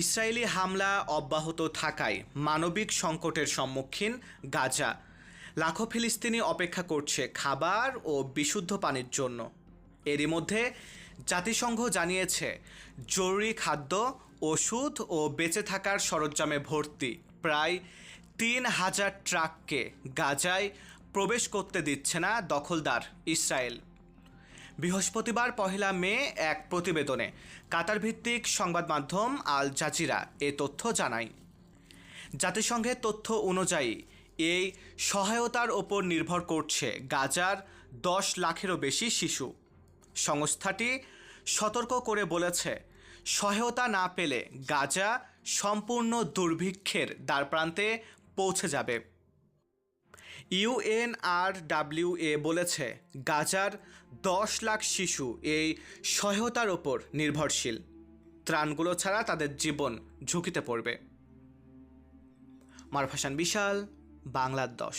Israeli হামলা অব্যাহত থাকায় মানবিক সংকটের সম্মুখীন গাজা। লাখো ফিলিস্তিনি অপেক্ষা করছে খাবার ও বিশুদ্ধ পানির জন্য। এরই মধ্যে জাতিসংঘ জানিয়েছে, জরুরি খাদ্য, ওষুধ ও বেঁচে থাকার সরঞ্জামে ভর্তি প্রায় তিন হাজার ট্রাককে গাজায় প্রবেশ করতে দিচ্ছে না দখলদার ইসরায়েল। বৃহস্পতিবার পহেলা মে এক প্রতিবেদনে। কাতার ভিত্তিক সংবাদ মাধ্যম আল জাজিরা এ তথ্য জানায়। জাতিসংঘের তথ্য অনুযায়ী, এই সহায়তার ওপর নির্ভর করছে গাজার দশ লাখেরও বেশি শিশু। সংস্থাটি সতর্ক করে বলেছে, সহায়তা না পেলে গাজা সম্পূর্ণ দুর্ভিক্ষের দ্বারপ্রান্তে পৌঁছে যাবে। ইউএনআরডাব্লিউএ বলেছে, গাজার দশ লাখ শিশু এই সহায়তার ওপর নির্ভরশীল। ত্রাণগুলো ছাড়া তাদের জীবন ঝুঁকিতে পড়বে। মারফাসান বিশাল বাংলার দশ